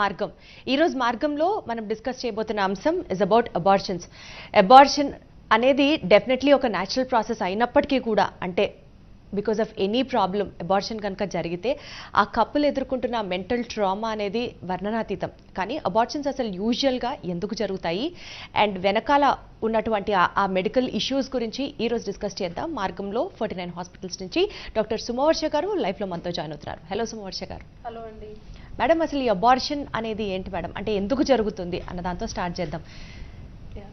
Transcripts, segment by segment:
మార్గం. ఈరోజు మార్గంలో మనం డిస్కస్ చేయబోతున్న అంశం ఇస్ అబౌట్ అబార్షన్స్ అబార్షన్ అనేది డెఫినెట్లీ ఒక న్యాచురల్ ప్రాసెస్ అయినప్పటికీ కూడా అంటే because of any problem abortion కనుక జరిగితే ఆ కప్పులు ఎదుర్కొంటున్న మెంటల్ ట్రామా అనేది వర్ణనాతీతం. కానీ అబార్షన్స్ అసలు యూజువల్గా ఎందుకు జరుగుతాయి? అండ్ వెనకాల ఉన్నటువంటి ఆ- ఆ మెడికల్ ఇష్యూస్ గురించి ఈరోజు డిస్కస్ చేద్దాం. మార్గంలో ఫార్టీ నైన్ హాస్పిటల్స్ నుంచి డాక్టర్ సుమవర్ష గారు లైఫ్లో మనతో జాయిన్ అవుతున్నారు. హలో సుమవర్ష గారు. హలో అండి. మేడం అసలు ఈ అబార్షన్ అనేది ఏంటి మేడం? అంటే ఎందుకు జరుగుతుంది? అన్న దాంతో స్టార్ట్ చేద్దాం.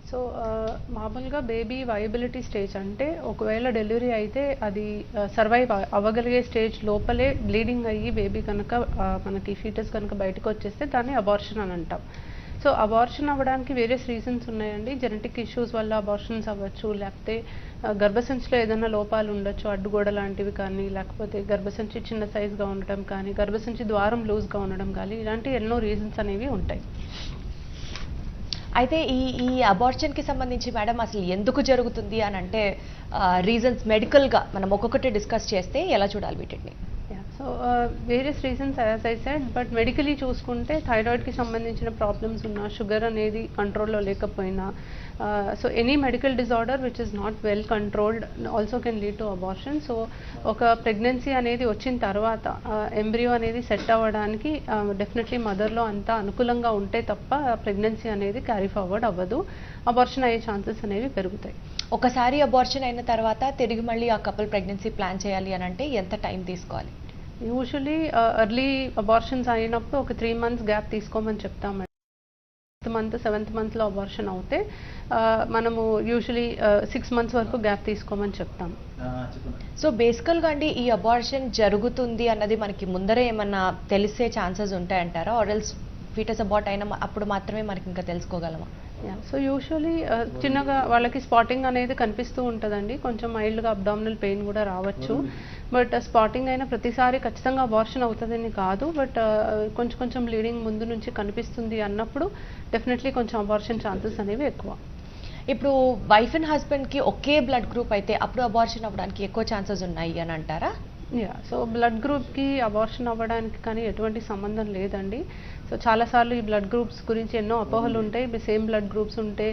సో uh, మామూలుగా బేబీ వయబిలిటీ స్టేజ్ అంటే ఒకవేళ డెలివరీ అయితే అది uh, సర్వైవ్ అవ్వగలిగే స్టేజ్ లోపలే బ్లీడింగ్ అయ్యి బేబీ కనుక uh, మనకి ఫీటస్ కనుక బయటకు వచ్చేస్తే దాన్ని అబార్షన్ అని అంటాం. సో అబార్షన్ అవ్వడానికి వేరియస్ రీజన్స్ ఉన్నాయండి. జెనెటిక్ ఇష్యూస్ వల్ల అబార్షన్స్ అవ్వచ్చు లేకపోతే గర్భసంచిలో ఏదైనా లోపాలు ఉండొచ్చు అడ్డుగోడ లాంటివి కానీ లేకపోతే గర్భసంచి చిన్న సైజుగా ఉండటం కానీ గర్భసంచి ద్వారం లూజ్గా ఉండడం కానీ ఇలాంటి ఎన్నో రీజన్స్ అనేవి ఉంటాయి. అయితే ఈ ఈ అబార్షన్కి సంబంధించి మేడం అసలు ఎందుకు జరుగుతుంది అని అంటే రీజన్స్ మెడికల్గా మనం ఒక్కొక్కటి డిస్కస్ చేస్తే ఎలా చూడాలి వీటిని? So various reasons as I said but medically చూసుకుంటే థైరాయిడ్కి సంబంధించిన ప్రాబ్లమ్స్ ఉన్నా షుగర్ అనేది కంట్రోల్లో లేకపోయినా so any medical disorder which is not well controlled also can lead to abortion so ఒక ప్రెగ్నెన్సీ అనేది వచ్చిన తర్వాత uh, ఎంబ్రియో అనేది సెట్ అవ్వడానికి డెఫినెట్లీ మదర్లో అంతా అనుకూలంగా ఉంటే తప్ప ప్రెగ్నెన్సీ అనేది క్యారీ ఫార్వర్డ్ అవ్వదు. అబార్షన్ అయ్యే ఛాన్సెస్ అనేవి పెరుగుతాయి. ఒకసారి అబార్షన్ అయిన తర్వాత తిరిగి మళ్ళీ ఆ కపుల్ ప్రెగ్నెన్సీ ప్లాన్ చేయాలి అని అంటే ఎంత టైం తీసుకోవాలి? యూజువలీ ఎర్లీ అబార్షన్స్ అయినప్పుడు ఒక త్రీ మంత్స్ గ్యాప్ తీసుకోమని చెప్తాం మంత్ సెవెంత్ మంత్లో అబార్షన్ అవుతే మనము యూజువలీ సిక్స్ మంత్స్ వరకు గ్యాప్ తీసుకోమని చెప్తాం. సో బేసికల్గా అండి ఈ అబార్షన్ జరుగుతుంది అన్నది మనకి ముందరే ఏమన్నా తెలిసే ఛాన్సెస్ ఉంటాయంటారా? ఆర్ఎల్స్ ఫీటస్ అబార్ట్ అయిన అప్పుడు మాత్రమే మనకి ఇంకా తెలుసుకోగలమా? సో యూజువలీ చిన్నగా వాళ్ళకి స్పాటింగ్ అనేది కనిపిస్తూ ఉంటుందండి. కొంచెం మైల్డ్గా అబ్డామినల్ పెయిన్ కూడా రావచ్చు. బట్ స్పాటింగ్ అయిన ప్రతిసారి ఖచ్చితంగా అబార్షన్ అవుతుందని కాదు బట్ కొంచెం కొంచెం బ్లీడింగ్ ముందు నుంచి కనిపిస్తుంది అన్నప్పుడు డెఫినెట్లీ కొంచెం అబార్షన్ ఛాన్సెస్ అనేవి ఎక్కువ. ఇప్పుడు వైఫ్ అండ్ హస్బెండ్కి ఒకే బ్లడ్ గ్రూప్ అయితే అప్పుడు అబార్షన్ అవ్వడానికి ఎక్కువ ఛాన్సెస్ ఉన్నాయి అని అంటారా? యా సో బ్లడ్ గ్రూప్కి అబార్షన్ అవ్వడానికి కానీ ఎటువంటి సంబంధం లేదండి. సో చాలాసార్లు ఈ బ్లడ్ గ్రూప్స్ గురించి ఎన్నో అపోహలు ఉంటాయి. సేమ్ బ్లడ్ గ్రూప్స్ ఉంటే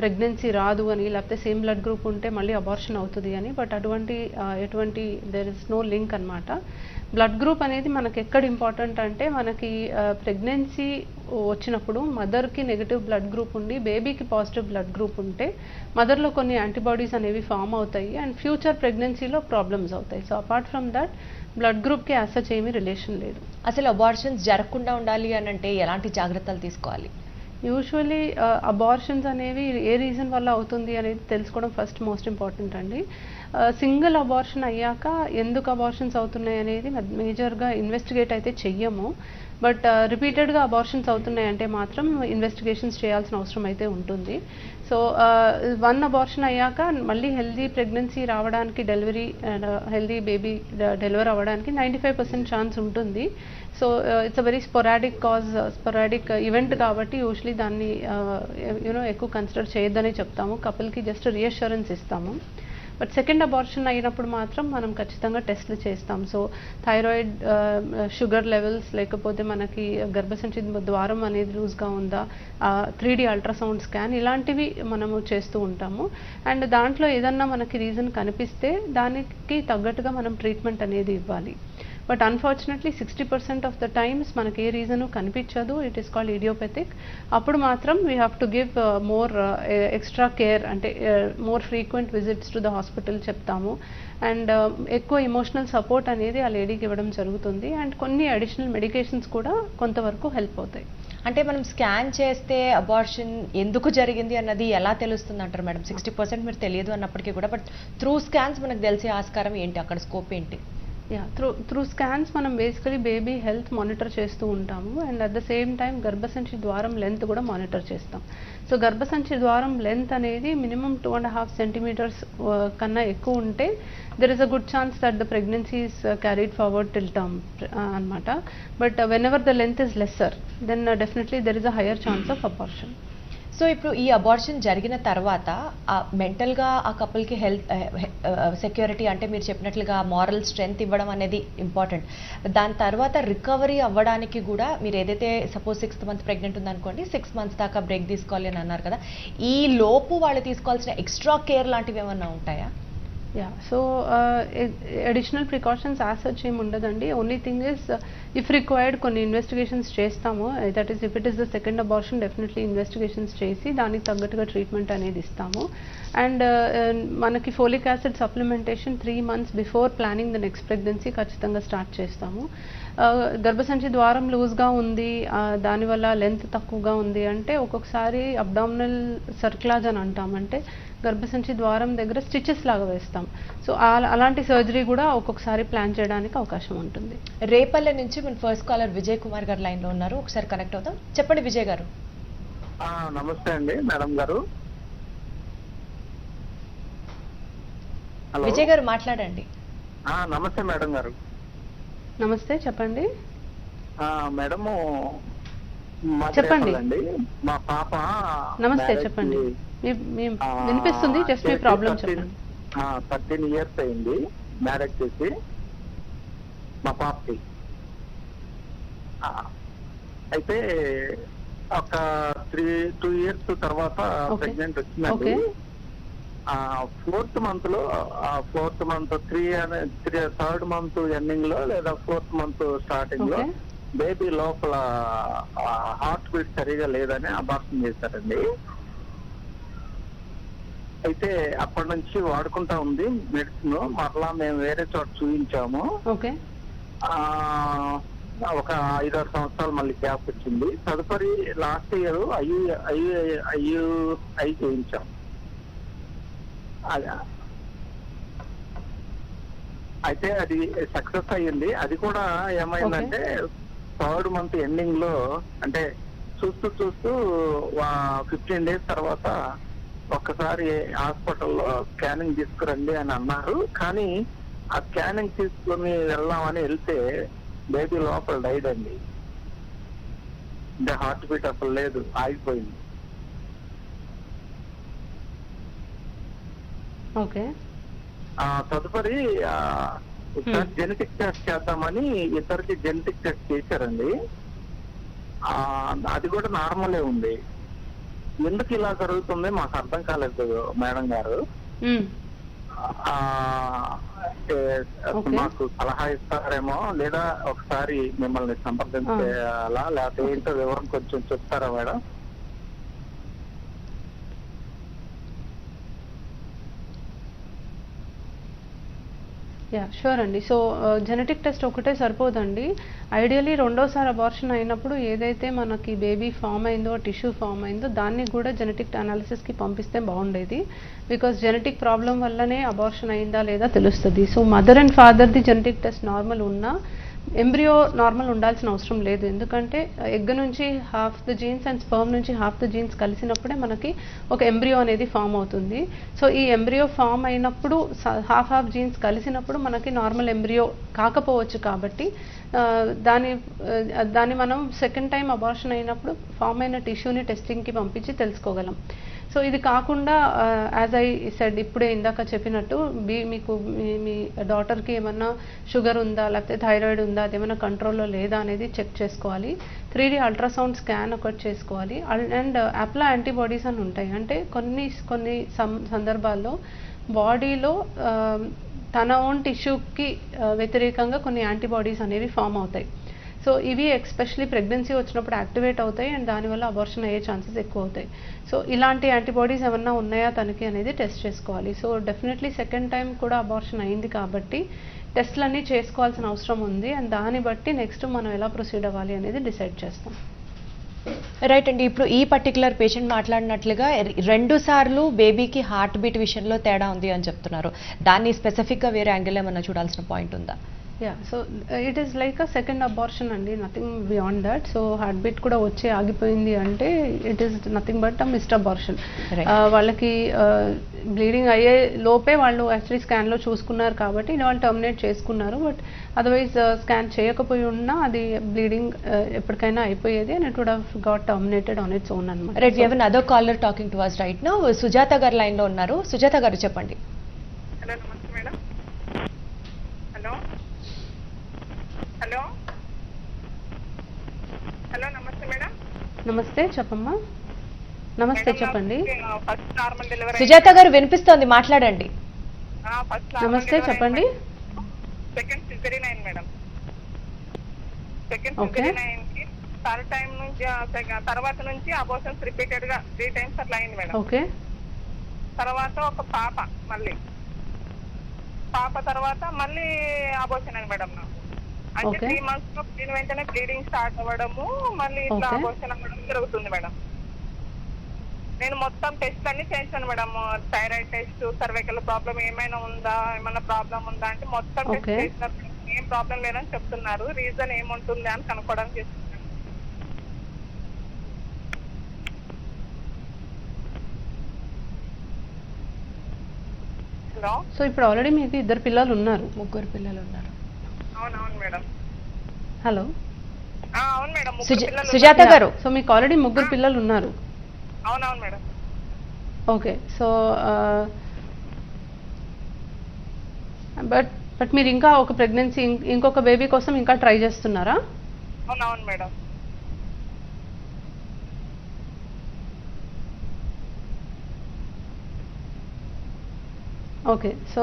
ప్రెగ్నెన్సీ రాదు అని లేకపోతే సేమ్ బ్లడ్ గ్రూప్ ఉంటే మళ్ళీ అబార్షన్ అవుతుంది అని. బట్ అటువంటి ఎటువంటి దెర్ ఇస్ నో లింక్ అన్నమాట. బ్లడ్ గ్రూప్ అనేది మనకి ఎక్కడ ఇంపార్టెంట్ అంటే మనకి ప్రెగ్నెన్సీ వచ్చినప్పుడు మదర్కి నెగిటివ్ బ్లడ్ గ్రూప్ ఉండి బేబీకి పాజిటివ్ బ్లడ్ గ్రూప్ ఉంటే మదర్లో కొన్ని యాంటీబాడీస్ అనేవి ఫామ్ అవుతాయి అండ్ ఫ్యూచర్ ప్రెగ్నెన్సీలో ప్రాబ్లమ్స్ అవుతాయి. So apart from that blood గ్రూప్కి యాసచ్ ఏమీ రిలేషన్ లేదు. అసలు అబార్షన్స్ జరగకుండా ఉండాలి అని అంటే ఎలాంటి జాగ్రత్తలు తీసుకోవాలి? యూజువలీ అబార్షన్స్ అనేవి ఏ రీజన్ వల్ల అవుతుంది అనేది తెలుసుకోవడం ఫస్ట్ మోస్ట్ ఇంపార్టెంట్ అండి. సింగిల్ అబార్షన్ అయ్యాక ఎందుకు అబార్షన్స్ అవుతున్నాయి అనేది మేజర్గా ఇన్వెస్టిగేట్ అయితే చెయ్యము. బట్ రిపీటెడ్గా అబార్షన్స్ అవుతున్నాయి అంటే మాత్రం ఇన్వెస్టిగేషన్స్ చేయాల్సిన అవసరం అయితే ఉంటుంది. సో వన్ అబార్షన్ అయ్యాక మళ్ళీ హెల్దీ ప్రెగ్నెన్సీ రావడానికి డెలివరీ హెల్దీ బేబీ డెలివర్ అవ్వడానికి నైంటీ ఫైవ్ పర్సెంట్ ఛాన్స్ ఉంటుంది so it's a very sporadic cause sporadic event కాబట్టి యూజువలీ దాన్ని యూనో ఎక్కువ కన్సిడర్ చేయొద్దనే చెప్తాము. కపుల్కి జస్ట్ రీఅష్యూరెన్స్ ఇస్తాము. బట్ సెకండ్ అబార్షన్ అయినప్పుడు మాత్రం మనం ఖచ్చితంగా టెస్ట్లు చేస్తాం. సో థైరాయిడ్ షుగర్ లెవెల్స్ లేకపోతే మనకి గర్భసంచి ద్వారం అనేది లూజ్గా ఉందా త్రీ డి అల్ట్రాసౌండ్ స్కాన్ ఇలాంటివి మనము చేస్తూ ఉంటాము. అండ్ దాంట్లో ఏదన్నా మనకి రీజన్ కనిపిస్తే దానికి తగ్గట్టుగా మనం ట్రీట్మెంట్ అనేది ఇవ్వాలి. But unfortunately sixty percent of the times మనకి ఏ రీజను కనిపించదు. ఇట్ ఈస్ కాల్డ్ ఇడియోపెథిక్ అప్పుడు మాత్రం we have to give more extra care అంటే more frequent visits to the hospital చెప్తాము. అండ్ uh, ఎక్కువ ఇమోషనల్ సపోర్ట్ అనేది ఆ లేడీకి ఇవ్వడం జరుగుతుంది. అండ్ కొన్ని అడిషనల్ మెడికేషన్స్ కూడా కొంతవరకు హెల్ప్ అవుతాయి. అంటే మనం స్కాన్ చేస్తే అబార్షన్ ఎందుకు జరిగింది అన్నది ఎలా తెలుస్తుంది అంటారు మేడం? సిక్స్టీ పర్సెంట్ మీరు తెలియదు అన్నప్పటికీ కూడా బట్ త్రూ స్కాన్స్ మనకు తెలిసే ఆస్కారం ఏంటి? అక్కడ స్కోప్ ఏంటి? యా త్రూ త్రూ స్కాన్స్ మనం బేసికలీ బేబీ హెల్త్ మానిటర్ చేస్తూ ఉంటాము. And at the same time గర్భసంచి ద్వారం లెంత్ కూడా మానిటర్ చేస్తాం. సో గర్భసంచి ద్వారం లెంత్ అనేది minimum two and half centimetres కన్నా ఎక్కువ ఉంటే there is a good chance that the pregnancy is carried forward till term అనమాట but whenever the length is lesser than definitely there is a higher chance of abortion so ఇప్పుడు ఈ abortion జరిగిన తర్వాత ఆ మెంటల్గా ఆ కపుల్కి హెల్త్ సెక్యూరిటీ అంటే మీరు చెప్పినట్లుగా మారల్ స్ట్రెంగ్త్ ఇవ్వడం అనేది ఇంపార్టెంట్ దాని తర్వాత రికవరీ అవ్వడానికి కూడా మీరు ఏదైతే సపోజ్ సిక్స్త్ మంత్ ప్రెగ్నెంట్ ఉందనుకోండి సిక్స్ మంత్స్ దాకా బ్రేక్ తీసుకోవాలి అని అన్నారు కదా ఈ లోపు వాళ్ళు తీసుకోవాల్సిన ఎక్స్ట్రా కేర్ లాంటివి ఏమన్నా ఉంటాయా? Yeah so additional precautions as such ఏమి ఉండదండి. Only thing is if required కొన్ని ఇన్వెస్టిగేషన్స్ చేస్తాము. That is if it is the second abortion definitely investigations చేసి దానికి తగ్గట్టుగా ట్రీట్మెంట్ అనేది ఇస్తాము. అండ్ మనకి folic acid supplementation three months before planning the next pregnancy ఖచ్చితంగా స్టార్ట్ చేస్తాము. గర్భసంచి ద్వారం లూజ్గా ఉంది దానివల్ల లెంత్ తక్కువగా ఉంది అంటే ఒక్కొక్కసారి అబ్డామినల్ సర్క్లాజ్ అని అంటాం. అంటే గర్భసంచి ద్వారం దగ్గర స్టిచెస్ లాగా వేస్తాం. సో అలాంటి సర్జరీ కూడా ఒక్కొక్కసారి ప్లాన్ చేయడానికి అవకాశం ఉంటుంది. రేపల్లె నుంచి మన ఫస్ట్ కాలర్ విజయ్ కుమార్ గారు లైన్లో ఉన్నారు. ఒకసారి కనెక్ట్ అవుదాం. చెప్పండి విజయ్ గారు. ఆ, నమస్తే అండి. మేడం గారు. హలో. విజయ్ గారు మాట్లాడండి. ఆ, నమస్తే మేడం గారు. నమస్తే చెప్పండి మేడము చెప్పండి. మా పాప నమస్తే చెప్పండి వినిపిస్తుంది జస్ట్ మీ ప్రాబ్లం 13 చెప్పండి థర్టీన్ ఇయర్స్ అయింది మ్యారేజ్ చేసి మా పాపకి అయితే ఒక త్రీ టూ ఇయర్స్ తర్వాత. ప్రెగ్నెంట్ వచ్చిందండి. ఫోర్త్ మంత్లో ఫోర్త్ మంత్ త్రీ అనే త్రీ థర్డ్ మంత్ ఎండింగ్లో లేదా ఫోర్త్ మంత్ స్టార్టింగ్లో బేబీ లోపల హార్ట్ బీట్ సరిగా లేదని అబార్షన్ చేశారండి. అయితే అప్పటి నుంచి వాడుకుంటా ఉంది మెడిసిన్. మరలా మేము వేరే చోట చూపించాము ఒక ఐదారు సంవత్సరాలు మళ్ళీ గ్యాప్ వచ్చింది. తదుపరి last year IU IU IU I చేయించాం. అయితే అది సక్సెస్ అయ్యింది. అది కూడా ఏమైందంటే థర్డ్ మంత్ ఎండింగ్లో అంటే చూస్తూ చూస్తూ ఫిఫ్టీన్ డేస్ తర్వాత ఒక్కసారి హాస్పిటల్లో స్కానింగ్ తీసుకురండి అని అన్నారు. కానీ ఆ స్కానింగ్ తీసుకుని వెళ్దామని వెళ్తే బేబీ లోపల డైడ్ అండి. అంటే హార్ట్ బీట్ అసలు లేదు ఆగిపోయింది. ఓకే. తదుపరి ఒకసారి జెనెటిక్ టెస్ట్ చేద్దామని ఇద్దరికి జెనెటిక్ టెస్ట్ చేశారండి. అది కూడా నార్మలే ఉంది. ఎందుకు ఇలా జరుగుతుంది? మాకు అర్థం కాలేదు మేడం గారు. మాకు సలహా ఇస్తారేమో లేదా ఒకసారి మిమ్మల్ని సంప్రదించాలా లేకపోతే ఏంటో వివరం కొంచెం చెప్తారా మేడం? యా షూర్ అండి సో జెనెటిక్ టెస్ట్ ఒకటే సరిపోదండి. ఐడియలీ రెండోసారి అబార్షన్ అయినప్పుడు ఏదైతే మనకి బేబీ ఫామ్ అయిందో టిష్యూ ఫామ్ అయిందో దాన్ని కూడా జెనెటిక్ అనాలిసిస్కి పంపిస్తే బాగుండేది. బికాస్ జెనెటిక్ ప్రాబ్లం వల్లనే అబార్షన్ అయిందా లేదా తెలుస్తుంది. సో మదర్ అండ్ ఫాదర్ది జెనెటిక్ టెస్ట్ నార్మల్ ఉన్నా ఎంబ్రియో నార్మల్ ఉండాల్సిన అవసరం లేదు. ఎందుకంటే ఎగ్ నుంచి half the genes and sperm నుంచి హాఫ్ ద జీన్స్ కలిసినప్పుడే మనకి ఒక ఎంబ్రియో అనేది ఫామ్ అవుతుంది. సో ఈ ఎంబ్రియో ఫామ్ అయినప్పుడు హాఫ్ హాఫ్ జీన్స్ కలిసినప్పుడు మనకి నార్మల్ ఎంబ్రియో కాకపోవచ్చు కాబట్టి దాని దాన్ని మనం సెకండ్ టైం అబార్షన్ అయినప్పుడు ఫామ్ అయిన టిష్యూని టెస్టింగ్కి పంపించి తెలుసుకోగలం. సో ఇది కాకుండా యాజ్ ఐ సెడ్ ఇప్పుడే ఇందాక చెప్పినట్టు బీ మీకు మీ మీ డాటర్కి ఏమన్నా షుగర్ ఉందా లేకపోతే థైరాయిడ్ ఉందా అది ఏమైనా కంట్రోల్లో లేదా అనేది చెక్ చేసుకోవాలి. త్రీ డి అల్ట్రాసౌండ్ స్కాన్ ఒకటి చేసుకోవాలి. అండ్ అప్లా యాంటీబాడీస్ అని ఉంటాయి. అంటే కొన్ని కొన్ని సం- సందర్భాల్లో బాడీలో um, తన ఓన్ టిష్యూకి uh, వ్యతిరేకంగా కొన్ని యాంటీబాడీస్ అనేవి ఫామ్ అవుతాయి. సో ఇవి ఎక్స్పెషలీ ప్రెగ్నెన్సీ వచ్చినప్పుడు యాక్టివేట్ అవుతాయి అండ్ దానివల్ల అబార్షన్ అయ్యే ఛాన్సెస్ ఎక్కువ అవుతాయి. సో ఇలాంటి యాంటీబాడీస్ ఏమన్నా ఉన్నాయా తనకి అనేది టెస్ట్ చేసుకోవాలి. సో డెఫినెట్లీ సెకండ్ టైం కూడా అబార్షన్ అయింది కాబట్టి టెస్ట్లన్నీ చేసుకోవాల్సిన అవసరం ఉంది అండ్ దాన్ని బట్టి నెక్స్ట్ మనం ఎలా ప్రొసీడ్ అవ్వాలి అనేది డిసైడ్ చేస్తాం. రైట్ అండి ఇప్పుడు ఈ పర్టికులర్ పేషెంట్ మాట్లాడినట్లుగా రెండు సార్లు బేబీకి హార్ట్ బీట్ విషయంలో తేడా ఉంది అని చెప్తున్నారు. దాన్ని స్పెసిఫిక్గా వేరే యాంగిల్ ఏమన్నా చూడాల్సిన పాయింట్ ఉందా? Yeah so it is like a second abortion అండి nothing beyond that so heartbeat కూడా వచ్చి ఆగిపోయింది అంటే it is nothing but a missed abortion. వాళ్ళకి బ్లీడింగ్ అయ్యే లోపే వాళ్ళు యాక్చువల్లీ స్కాన్లో చూసుకున్నారు కాబట్టి వాళ్ళు టర్మినేట్ చేసుకున్నారు. బట్ అదర్వైజ్ స్కాన్ చేయకపోయి ఉన్నా అది బ్లీడింగ్ ఎప్పటికైనా అయిపోయేది and it would have got terminated on its own అనమాట right we have other caller talking to us right now Sujatha గారు లైన్లో ఉన్నారు. సుజాత గారు చెప్పండి. హలో నమస్తే మేడం. హలో. హలో. హలో నమస్తే మేడం. నమస్తే చెప్పమ్మా. నమస్తే చెప్పండి. ఫస్ట్ నార్మల్ డెలివరీ సుజాత గారు వినిపిస్తోంది మాట్లాడండి. ఫస్ట్ నమస్తే చెప్పండి. సెకండ్ సిజరీన్ అయింది మేడం. సెకండ్. సిజరీన్ అయింది థర్డ్ టైం నుంచి తర్వాత నుంచి అబోషన్స్ రిపీటెడ్గా త్రీ టైమ్స్ అట్లా అయింది మేడం. ఓకే. తర్వాత ఒక పాప మళ్ళీ. పాప తర్వాత మళ్ళీ అబోషన్ అయింది మేడం నాకు. అంటే. త్రీ మంత్స్లో దీని వెంటనే బ్లీడింగ్ స్టార్ట్ అవ్వడము మళ్ళీ ఇట్లా. అబోషన్ అవ్వడం జరుగుతుంది మేడం నేను మొత్తం టెస్ట్ అన్ని చేయించాను madam thyroid test cervical problem ఏమైనా ఉందా ఏమైనా ప్రాబ్లం ఉందా అంటే మొత్తం టెస్ట్. చేసినారు. ఏం ప్రాబ్లం లేదని చెప్తున్నారు రీజన్ ఏముంటుంది అని కనుక్కోవడానికి చేస్తున్నాను సో ఇప్పుడు ఆల్రెడీ మీకు ఇద్దరు పిల్లలు ఉన్నారు ముగ్గురు పిల్లలు ఉన్నారు అవునవును మేడం. హలో. అవును మేడం సుజాత. గారు సో మీకు ఆల్రెడీ ముగ్గురు పిల్లలు ఉన్నారు. అవునవును madam. Okay so but but మీరు ఇంకా ఒక ప్రెగ్నెన్సీ ఇంకొక బేబీ కోసం ఇంకా ట్రై చేస్తున్నారా? అవునవును మేడం. ఓకే సో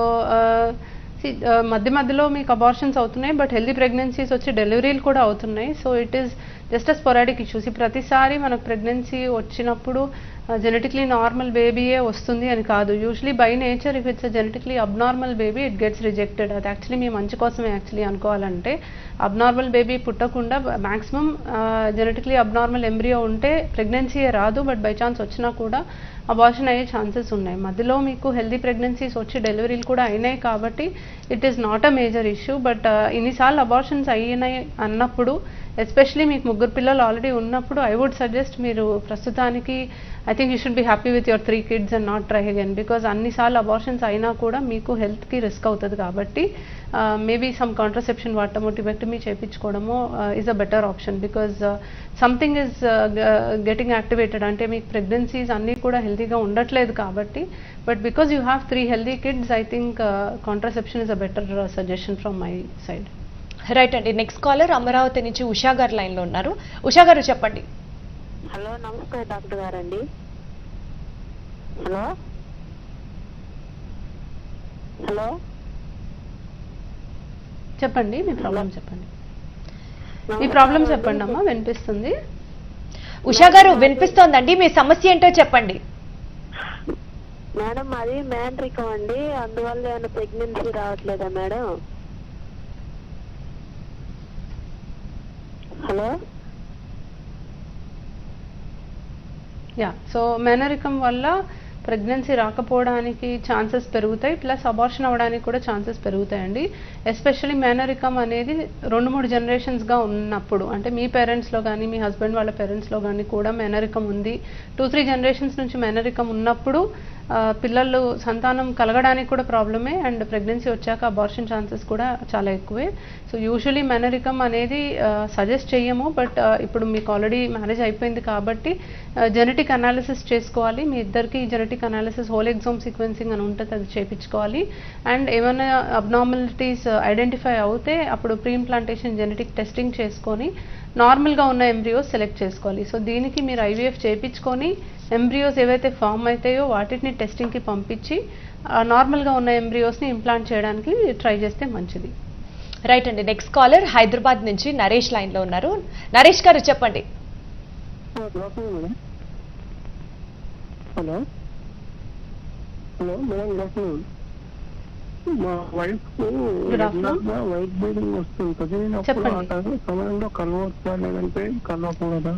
Uh, మధ్య మధ్యలో మీకు అబార్షన్స్ అవుతున్నాయి బట్ హెల్దీ ప్రెగ్నెన్సీస్ వచ్చి డెలివరీలు కూడా అవుతున్నాయి. So it is just a sporadic issues ప్రతిసారి మనకు ప్రెగ్నెన్సీ వచ్చినప్పుడు జెనెటిక్లీ నార్మల్ బేబీయే వస్తుంది అని కాదు. Usually by nature if it's genetically abnormal baby it gets rejected అది యాక్చువల్లీ మీ మంచి కోసమే యాక్చువల్లీ అనుకోవాలంటే అబ్నార్మల్ బేబీ పుట్టకుండా మ్యాక్సిమం జెనెటిక్లీ అబ్నార్మల్ ఎంబ్రియో ఉంటే ప్రెగ్నెన్సీయే రాదు బట్ బై ఛాన్స్ వచ్చినా కూడా అబార్షన్ అయ్యే ఛాన్సెస్ ఉన్నాయి. మధ్యలో మీకు హెల్దీ ప్రెగ్నెన్సీస్ వచ్చి డెలివరీలు కూడా అయినాయి కాబట్టి it is not a major issue but ఇన్నిసార్లు అబార్షన్స్ అయినాయి అన్నప్పుడు ఎస్పెషలీ మీకు ముగ్గురు పిల్లలు ఆల్రెడీ ఉన్నప్పుడు ఐ వుడ్ సజెస్ట్ మీరు ప్రస్తుతానికి I think you should be happy with your three kids and not try again because అన్నిసార్లు అబార్షన్స్ అయినా కూడా మీకు హెల్త్కి రిస్క్ అవుతుంది కాబట్టి మేబీ సమ్ కాంట్రసెప్షన్ వాడటము tubectomy చేయించుకోవడము is a better option because something is getting activated అంటే మీకు ప్రెగ్నెన్సీస్ అన్నీ కూడా హెల్తీగా ఉండట్లేదు కాబట్టి but because you have three healthy kids I think contraception is a better suggestion from my side right అండి next caller Amaravati నుంచి ఉషా గారు లైన్లో ఉన్నారు. ఉషా గారు చెప్పండి. హలో నమస్తే డాక్టర్ గారండి. హలో? హలో? చెప్పండి మీ ప్రాబ్లం చెప్పండి. మీ ప్రాబ్లం చెప్పండి అమ్మా వినిపిస్తుంది. ఉషా గారు వినిపిస్తోందండి మీ సమస్య ఏంటో చెప్పండి. మేడం అది మ్యాంట్రికం అండి అందువల్ల ఏమైనా ప్రెగ్నెన్సీ రావట్లేదా మేడం? హలో? యా సో మేనరికం వల్ల ప్రెగ్నెన్సీ రాకపోవడానికి ఛాన్సెస్ పెరుగుతాయి ప్లస్ అబార్షన్ అవ్వడానికి కూడా ఛాన్సెస్ పెరుగుతాయండి. ఎస్పెషల్లీ మేనరికం అనేది రెండు మూడు జనరేషన్స్గా ఉన్నప్పుడు అంటే మీ పేరెంట్స్లో కానీ మీ హస్బెండ్ వాళ్ళ పేరెంట్స్లో కానీ కూడా మేనరికం ఉంది. టూ త్రీ జనరేషన్స్ నుంచి మేనరికం ఉన్నప్పుడు పిల్లలు సంతానం కలగడానికి కూడా ప్రాబ్లమే అండ్ ప్రెగ్నెన్సీ వచ్చాక అబార్షన్ ఛాన్సెస్ కూడా చాలా ఎక్కువే. సో యూజువలీ మెనరికం అనేది సజెస్ట్ చేయము బట్ ఇప్పుడు మీకు ఆల్రెడీ మ్యారేజ్ అయిపోయింది కాబట్టి జెనెటిక్ అనాలిసిస్ చేసుకోవాలి. మీ ఇద్దరికి genetic analysis whole exome sequencing అని ఉంటుంది అది చేయించుకోవాలి అండ్ ఏమైనా అబ్నార్మాలిటీస్ ఐడెంటిఫై అవుతే అప్పుడు ప్రీ ఇంప్లాంటేషన్ జెనెటిక్ టెస్టింగ్ చేసుకొని నార్మల్గా ఉన్న ఎంబ్రియోస్ సెలెక్ట్ చేసుకోవాలి. సో దీనికి మీరు ఐవీఎఫ్ చేయించుకొని ఎంబ్రియోస్ ఏవైతే ఫామ్ అవుతాయో వాటిని టెస్టింగ్కి పంపించి నార్మల్గా ఉన్న ఎంబ్రియోస్ని ఇంప్లాంట్ చేయడానికి ట్రై చేస్తే మంచిది. రైట్ అండి. నెక్స్ట్ కాలర్ హైదరాబాద్ నుంచి నరేష్ లైన్లో ఉన్నారు. నరేష్ గారు చెప్పండి. Hello hello madam good afternoon మా వైఫ్. వైట్ బ్లీడింగ్ వస్తుంటుంది. నేను అప్పుడు కలవచ్చా లేదంటే కలవకూడదా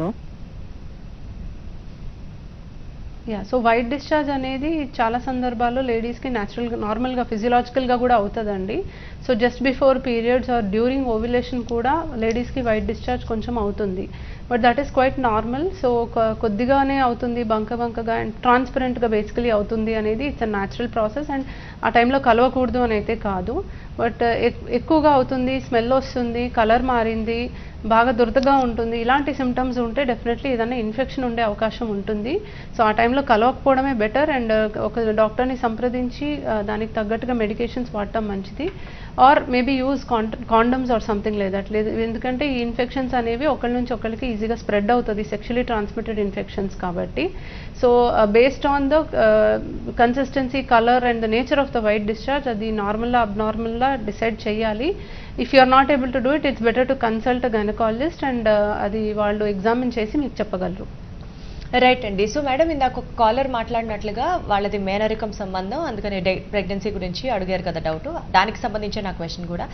hello yeah so white discharge అనేది చాలా సందర్భాల్లో లేడీస్కి న్యాచురల్గా నార్మల్గా ఫిజియలాజికల్గా కూడా అవుతుందండి. So just before periods or during ovulation కూడా లేడీస్కి వైట్ డిశ్చార్జ్ కొంచెం అవుతుంది. But that is quite normal so కొద్దిగానే అవుతుంది బంక బంకగా అండ్ ట్రాన్స్పరెంట్గా బేసికలీ అవుతుంది అనేది it's a natural process and ఆ టైంలో కలవకూడదు అని అయితే కాదు. బట్ ఎక్కువగా అవుతుంది స్మెల్ వస్తుంది కలర్ మారింది బాగా దురదగా ఉంటుంది ఇలాంటి సిమ్టమ్స్ ఉంటే డెఫినెట్లీ ఏదైనా ఇన్ఫెక్షన్ ఉండే అవకాశం ఉంటుంది. సో ఆ టైంలో కలవకపోవడమే బెటర్ అండ్ ఒక డాక్టర్ని సంప్రదించి దానికి తగ్గట్టుగా మెడికేషన్స్ వాడటం మంచిది. Or maybe use condoms or something లేదు అట్లేదు ఎందుకంటే ఈ ఇన్ఫెక్షన్స్ అనేవి ఒకరి నుంచి ఒకరికి ఈజీగా స్ప్రెడ్ అవుతుంది సెక్షువలీ ట్రాన్స్మిటెడ్ ఇన్ఫెక్షన్స్ కాబట్టి. So based on the consistency colour and the nature of the white discharge అది నార్మల్లా అబ్నార్మల్లా డిసైడ్ చేయాలి. If you are not able to do it it's better to consult gynaecologist and అది వాళ్ళు examine చేసి మీకు చెప్పగలరు. రైట్ అండి. సో మేడం ఇందాక ఒక కాలర్ మాట్లాడినట్లుగా వాళ్ళది మేనరికం సంబంధం. అందుకని ప్రెగ్నెన్సీ గురించి అడిగారు కదా డౌట్ దానికి సంబంధించిన నా క్వశ్చన్ కూడా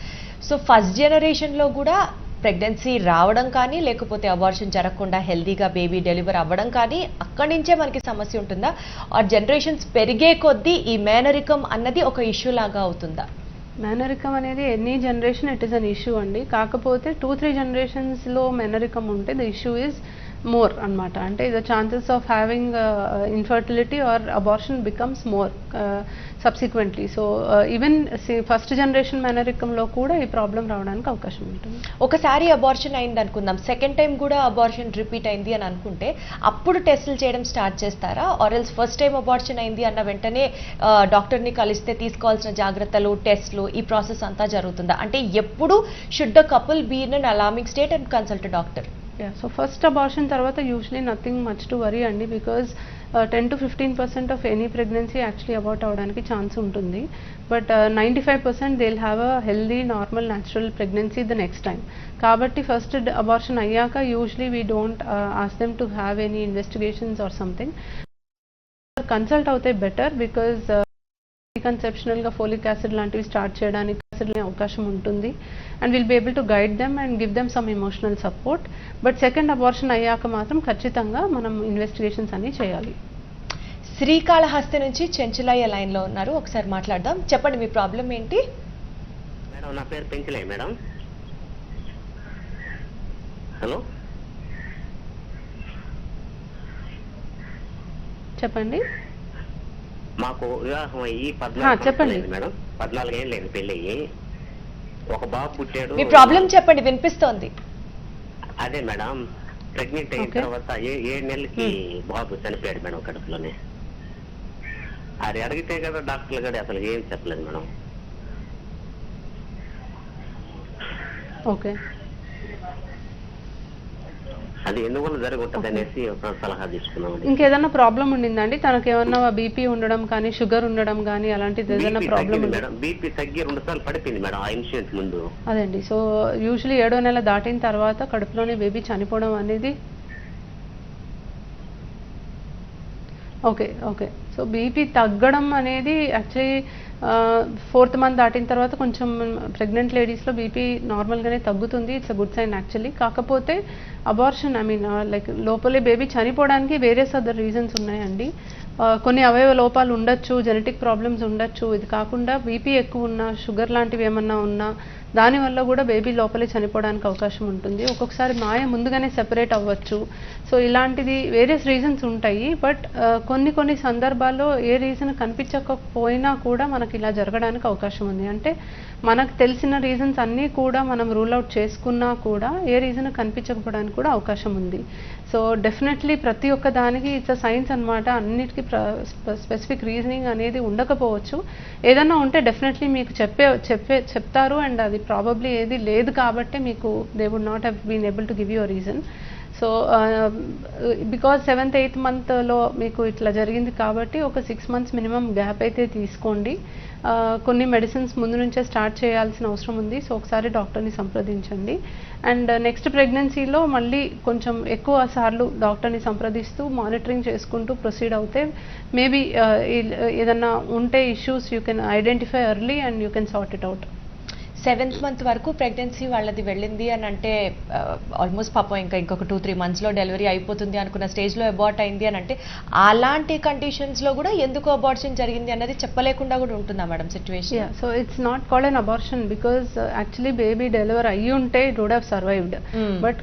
సో ఫస్ట్ జనరేషన్లో కూడా ప్రెగ్నెన్సీ రావడం కానీ లేకపోతే అబార్షన్ జరగకుండా హెల్దీగా బేబీ డెలివర్ అవ్వడం కానీ అక్కడి నుంచే మనకి సమస్య ఉంటుందా? ఆర్ జనరేషన్స్ పెరిగే కొద్దీ ఈ మేనరికం అన్నది ఒక ఇష్యూ లాగా అవుతుందా? మేనరికం అనేది any generation it is an issue అండి. కాకపోతే టూ త్రీ జనరేషన్స్లో మేనరికం ఉంటే ద ఇష్యూ ఈజ్ మోర్ అన్నమాట. అంటే the chances of having infertility or abortion becomes more subsequently so even first generation మేనరికంలో కూడా ఈ ప్రాబ్లం రావడానికి అవకాశం ఉంటుంది. ఒకసారి అబార్షన్ అయింది అనుకుందాం. సెకండ్ టైం కూడా అబార్షన్ రిపీట్ అయింది అని అనుకుంటే అప్పుడు టెస్టులు చేయడం స్టార్ట్ చేస్తారా? Or else first time abortion అయింది అన్న వెంటనే uh, డాక్టర్ని కలిస్తే తీసుకోవాల్సిన జాగ్రత్తలు టెస్ట్లు ఈ ప్రాసెస్ అంతా జరుగుతుందా? అంటే ఎప్పుడు should the couple be in an alarming state and consult doctor yeah so first abortion తర్వాత usually nothing much to worry అండి because ten to fifteen percent of any pregnancy actually abort అవ్వడానికి chance ఉంటుంది. But ninety five percent they have a healthy normal natural pregnancy the next time కాబట్టి first abortion అయ్యాక usually we don't ask them to have any investigations or something consult అవుతే better because కన్సెప్షనల్గా folic acid లాంటివి start చేయడానికి అనే అవకాశం ఉంటుంది. And will be able to guide them and give them some emotional support but second abortion అయ్యాక మాత్రం ఖచ్చితంగా మనం ఇన్వెస్టిగేషన్స్ అన్ని చేయాలి. శ్రీకాళహస్తి నుంచి చెంచులయ్య లైన్లో ఉన్నారు. ఒకసారి మాట్లాడదాం. చెప్పండి మీ ప్రాబ్లం ఏంటి? మేడం నా పేరు మేడం. హలో? చెప్పండి. మాకు వివాహం అయ్యి పద్నాలుగు చెప్పండి. మేడం. పద్నాలుగు ఏళ్ళు అయింది పెళ్ళి. అయ్యి ఒక బాబు పుట్టాడు. మీ ప్రాబ్లం చెప్పండి వినిపిస్తోంది. అదే మేడం ప్రెగ్నెంట్ అయిన. తర్వాత ఏడు నెలలకి బాబు చనిపోయాడు మేడం కడుపులోనే అది అడిగితే కదా డాక్టర్లు కూడా అసలు ఏం చెప్పలేదు మేడం. ఓకే. అది ఎందువల్ల జరిగి ఉంటుంది అనేసి ఒక సలహా తీసుకున్నాం ఇంకేదన్నా ప్రాబ్లం ఉండిందండి? తనకి ఏమన్నా బీపీ ఉండడం కానీ షుగర్ ఉండడం కానీ అలాంటిది ఏదైనా ప్రాబ్లం మేడం. బీపీ తగ్గి రెండు సార్లు పడిపోయింది మేడం ఆ ఇన్సిడెంట్ ముందు. అదండి. సో యూజువలీ ఏడో నెల దాటిన తర్వాత కడుపులోనే బేబీ చనిపోవడం అనేది ఓకే ఓకే. సో బీపీ తగ్గడం అనేది యాక్చువల్లీ ఫోర్త్ మంత్ దాటిన తర్వాత కొంచెం ప్రెగ్నెంట్ లేడీస్లో బీపీ నార్మల్గానే తగ్గుతుంది. It's a good sign actually కాకపోతే అబార్షన్ ఐ మీన్ లైక్ లోపలే బేబీ చనిపోవడానికి వేరియస్ అదర్ రీజన్స్ ఉన్నాయండి. కొన్ని అవయవ లోపాలు ఉండొచ్చు జెనెటిక్ ప్రాబ్లమ్స్ ఉండొచ్చు. ఇది కాకుండా బీపీ ఎక్కువ ఉన్నా షుగర్ లాంటివి ఏమన్నా ఉన్నా దానివల్ల కూడా బేబీ లోపలే చనిపోవడానికి అవకాశం ఉంటుంది. ఒక్కొక్కసారి మాయ ముందుగానే సెపరేట్ అవ్వచ్చు. సో ఇలాంటిది వేరియస్ రీజన్స్ ఉంటాయి. బట్ uh, కొన్ని కొన్ని సందర్భాల్లో ఏ రీజన్ కనిపించకపోయినా కూడా మనకి ఇలా జరగడానికి అవకాశం ఉంది. అంటే మనకు తెలిసిన రీజన్స్ అన్నీ కూడా మనం రూల్ అవుట్ చేసుకున్నా కూడా ఏ రీజన్ కనిపించకపోవడానికి కూడా అవకాశం ఉంది. సో డెఫినెట్లీ ప్రతి ఒక్క దానికి ఇట్స్ అ సైన్స్ అన్నమాట. అన్నిటికీ స్పెసిఫిక్ రీజనింగ్ అనేది ఉండకపోవచ్చు. ఏదన్నా ఉంటే డెఫినెట్లీ మీకు చెప్పే చెప్పే చెప్తారు. అండ్ అది ప్రాబబ్లీ ఏది లేదు కాబట్టే మీకు they would not have been able to give you reason so because seventh eighth మంత్లో మీకు ఇట్లా జరిగింది కాబట్టి ఒక సిక్స్ మంత్స్ మినిమం గ్యాప్ అయితే తీసుకోండి. Uh, కొన్ని మెడిసిన్స్ ముందు నుంచే స్టార్ట్ చేయాల్సిన అవసరం ఉంది. సో ఒకసారి డాక్టర్ని సంప్రదించండి. అండ్ నెక్స్ట్ ప్రెగ్నెన్సీలో మళ్ళీ కొంచెం ఎక్కువ సార్లు డాక్టర్ని సంప్రదిస్తూ మానిటరింగ్ చేసుకుంటూ ప్రొసీడ్ అవుతే మేబీ uh, ఏదన్నా ఉంటే issues you can identify early and you can sort it out seventh month వరకు ప్రెగ్నెన్సీ వాళ్ళది వెళ్ళింది అని అంటే ఆల్మోస్ట్ పాపం ఇంకా ఇంకొక టూ త్రీ మంత్స్లో డెలివరీ అయిపోతుంది అనుకున్న స్టేజ్లో అబార్ట్ అయింది అని అంటే అలాంటి కండిషన్స్లో కూడా ఎందుకు అబార్షన్ జరిగింది అన్నది చెప్పలేకుండా కూడా ఉంటుందా madam situation? So it's not called an abortion because actually baby deliver అయ్యి ఉంటే it would have survived. But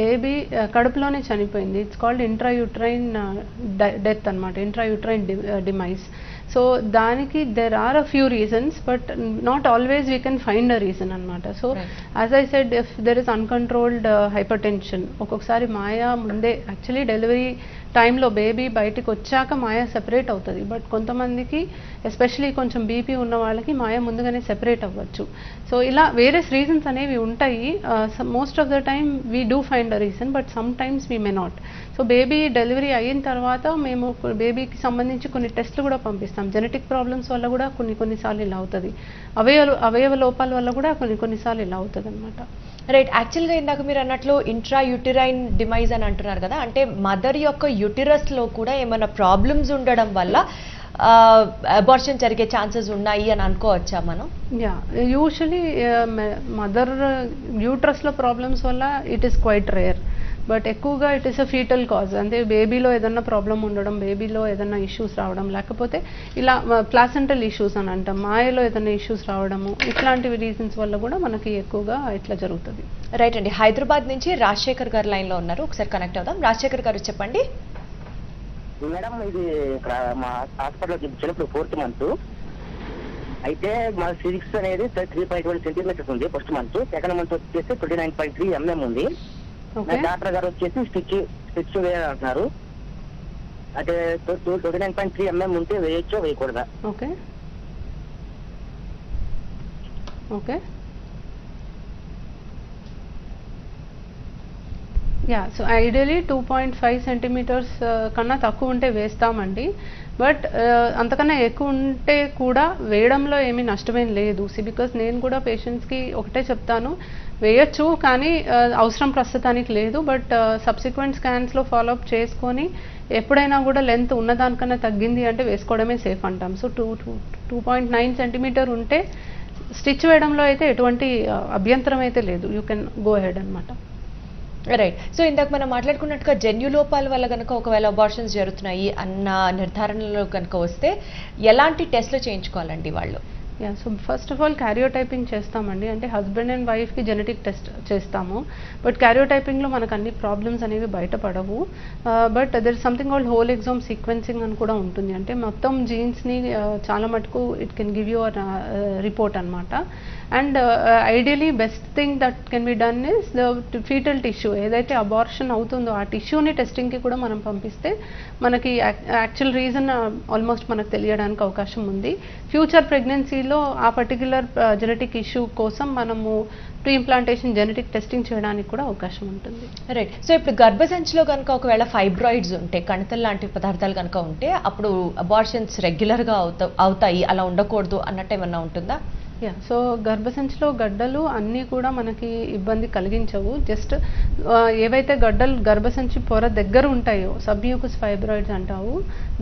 baby కడుపులోనే చనిపోయింది. ఇట్స్ కాల్డ్ ఇంట్రాయూట్రైన్ డెత్ అనమాట ఇంట్రాయూట్రైన్ డిమైస్ సో దానికి there are a few reasons but not always we can find a reason అనమాట so. As I said if there is uncontrolled hypertension ఒక్కొక్కసారి మాయా ముందే actually delivery టైంలో baby బయటికి వచ్చాక మాయ సెపరేట్ అవుతుంది. బట్ కొంతమందికి ఎస్పెషలీ కొంచెం బీపీ ఉన్న వాళ్ళకి మాయ ముందుగానే సెపరేట్ అవ్వచ్చు. సో ఇలా వేరియస్ రీజన్స్ అనేవి ఉంటాయి. Most of the time we do find a reason but some times we may not so baby delivery అయిన తర్వాత మేము బేబీకి సంబంధించి కొన్ని టెస్ట్లు కూడా పంపిస్తాం. జెనెటిక్ ప్రాబ్లమ్స్ వల్ల కూడా కొన్ని కొన్నిసార్లు ఇలా అవుతుంది. అవయవ అవయవ లోపాల వల్ల కూడా కొన్ని కొన్నిసార్లు ఇలా అవుతుంది అనమాట రైట్ యాక్చువల్గా ఇందాక మీరు అన్నట్లు ఇంట్రా యుటిరైన్ డిమైజ్ అని అంటున్నారు కదా. అంటే మదర్ యొక్క uterus లో కూడా ఏమైనా ప్రాబ్లమ్స్ ఉండడం వల్ల అబార్షన్ జరిగే ఛాన్సెస్ ఉన్నాయి అని అనుకోవచ్చా మనం? యా యూజువలీ మదర్ యూట్రస్లో ప్రాబ్లమ్స్ వల్ల it is quite rare but ఎక్కువగా it is a foetal cause అంటే బేబీలో ఏదన్నా ప్రాబ్లం ఉండడం బేబీలో ఏదన్నా ఇష్యూస్ రావడం లేకపోతే ఇలా ప్లాసెంటల్ ఇష్యూస్ అని అంటాం మాయలో ఏదైనా ఇష్యూస్ రావడము ఇట్లాంటివి రీజన్స్ వల్ల కూడా మనకి ఎక్కువగా ఇట్లా జరుగుతుంది. రైట్ అండి. హైదరాబాద్ నుంచి రాజశేఖర్ గారు లైన్లో ఉన్నారు. ఒకసారి కనెక్ట్ అవుదాం. రాజశేఖర్ గారు చెప్పండి. మేడం ఇది ఇక్కడ మా హాస్పిటల్లో చూపించినప్పుడు ఫోర్త్ మంత్. అయితే మా సిక్స్ అనేది త్రీ పాయింట్ వన్ సెంటీమీటర్స్ ఉంది ఫస్ట్ మంత్. సెకండ్ మంత్ వచ్చేసి twenty nine point three MM ఉంది. డాక్టర్ గారు వచ్చేసి స్టిచ్ స్టిచ్ వేయాలంటున్నారు అంటే twenty nine point three MM ఉంటే వేయొచ్చో వేయకూడదా? Okay. Okay. Yeah so ideally two point five centimetres కన్నా తక్కువ ఉంటే వేస్తామండి. బట్ uh, అంతకన్నా ఎక్కువ ఉంటే కూడా వేయడంలో ఏమీ నష్టమేం లేదు. సి బికాస్ నేను కూడా పేషెంట్స్కి ఒకటే చెప్తాను. వేయచ్చు కానీ uh, అవసరం ప్రస్తుతానికి లేదు. బట్ సబ్సిక్వెంట్ స్కాన్స్లో ఫాలోఅప్ చేసుకొని ఎప్పుడైనా కూడా లెంత్ ఉన్నదానికన్నా తగ్గింది అంటే వేసుకోవడమే సేఫ్ అంటాం. So two two two point nine centimetre ఉంటే స్టిచ్ వేయడంలో అయితే ఎటువంటి uh, అభ్యంతరం అయితే లేదు. యూ కెన్ గో హెడ్ అనమాట రైట్ సో ఇందాక మనం మాట్లాడుకున్నట్టుగా జన్యు లోపాల వల్ల కనుక ఒకవేళ అబార్షన్స్ జరుగుతున్నాయి అన్న నిర్ధారణలో కనుక వస్తే ఎలాంటి టెస్ట్లు చేయించుకోవాలండి వాళ్ళు? Yeah so first of all karyotyping చేస్తామండి. అంటే హస్బెండ్ అండ్ వైఫ్కి జెనెటిక్ టెస్ట్ చేస్తాము. బట్ క్యారియోటైపింగ్లో మనకు అన్ని ప్రాబ్లమ్స్ అనేవి బయటపడవు. But there something called whole exome sequencing అని కూడా ఉంటుంది. అంటే మొత్తం జీన్స్ని uh, చాలా మటుకు it can give you report అనమాట and ideally best thing that can be done is the foetal tissue ఏదైతే అబార్షన్ అవుతుందో ఆ టిష్యూని టెస్టింగ్కి కూడా మనం పంపిస్తే మనకి యాక్చువల్ రీజన్ ఆల్మోస్ట్ మనకు తెలియడానికి అవకాశం ఉంది. ఫ్యూచర్ ప్రెగ్నెన్సీలో ఆ పర్టిక్యులర్ జెనెటిక్ ఇష్యూ కోసం మనము ప్రీ ఇంప్లాంటేషన్ జెనెటిక్ టెస్టింగ్ చేయడానికి కూడా అవకాశం ఉంటుంది. రైట్ సో ఇప్పుడు గర్భసంచిలో కనుక ఒకవేళ ఫైబ్రాయిడ్స్ ఉంటే కణితలు లాంటి పదార్థాలు కనుక ఉంటే అప్పుడు అబార్షన్స్ రెగ్యులర్గా అవుతా అవుతాయి అలా ఉండకూడదు అన్నట్టు ఏమన్నా ఉంటుందా? యా సో గర్భసంచిలో గడ్డలు అన్నీ కూడా మనకి ఇబ్బంది కలిగించవు. జస్ట్ ఏవైతే గడ్డలు గర్భసంచి పొర దగ్గర ఉంటాయో సబ్యూకస్ ఫైబ్రాయిడ్స్ అంటావు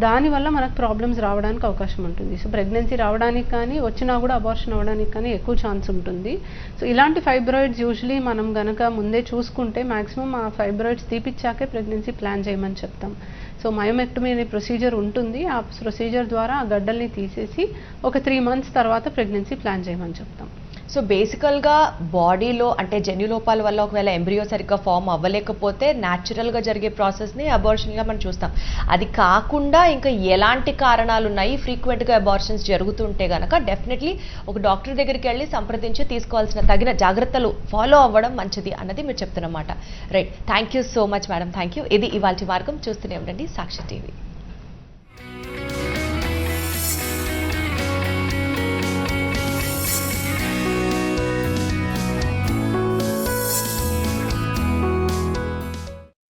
దానివల్ల మనకు ప్రాబ్లమ్స్ రావడానికి అవకాశం ఉంటుంది. సో ప్రెగ్నెన్సీ రావడానికి కానీ వచ్చినా కూడా అబార్షన్ అవ్వడానికి కానీ ఎక్కువ ఛాన్స్ ఉంటుంది. సో ఇలాంటి ఫైబ్రాయిడ్స్ యూజువలీ మనం గనక ముందే చూసుకుంటే మాక్సిమం ఆ ఫైబ్రాయిడ్స్ తీపిచ్చాకే ప్రెగ్నెన్సీ ప్లాన్ చేయమని చెప్తాం. సో మయోమెక్టమీ అనే ప్రొసీజర్ ఉంటుంది. ఆ ప్రొసీజర్ ద్వారా ఆ గడ్డల్ని తీసేసి ఒక త్రీ మంత్స్ తర్వాత ప్రెగ్నెన్సీ ప్లాన్ చేయమని చెప్తాం. సో బేసికల్గా బాడీలో అంటే జన్యు లోపాల వల్ల ఒకవేళ ఎంబ్రియో సరిగ్గా ఫామ్ అవ్వలేకపోతే న్యాచురల్గా జరిగే ప్రాసెస్ని అబార్షన్గా మనం చూస్తాం. అది కాకుండా ఇంకా ఎలాంటి కారణాలు ఉన్నాయి ఫ్రీక్వెంట్గా అబార్షన్స్ జరుగుతుంటే కనుక డెఫినెట్లీ ఒక డాక్టర్ దగ్గరికి వెళ్ళి సంప్రదించి తీసుకోవాల్సిన తగిన జాగ్రత్తలు ఫాలో అవ్వడం మంచిది అన్నది మీరు చెప్తున్నమాట. Right. Thank you so much madam. Thank you. ఇది ఇవాళ మార్గం. చూస్తూనే ఉండండి. సాక్షి టీవీ.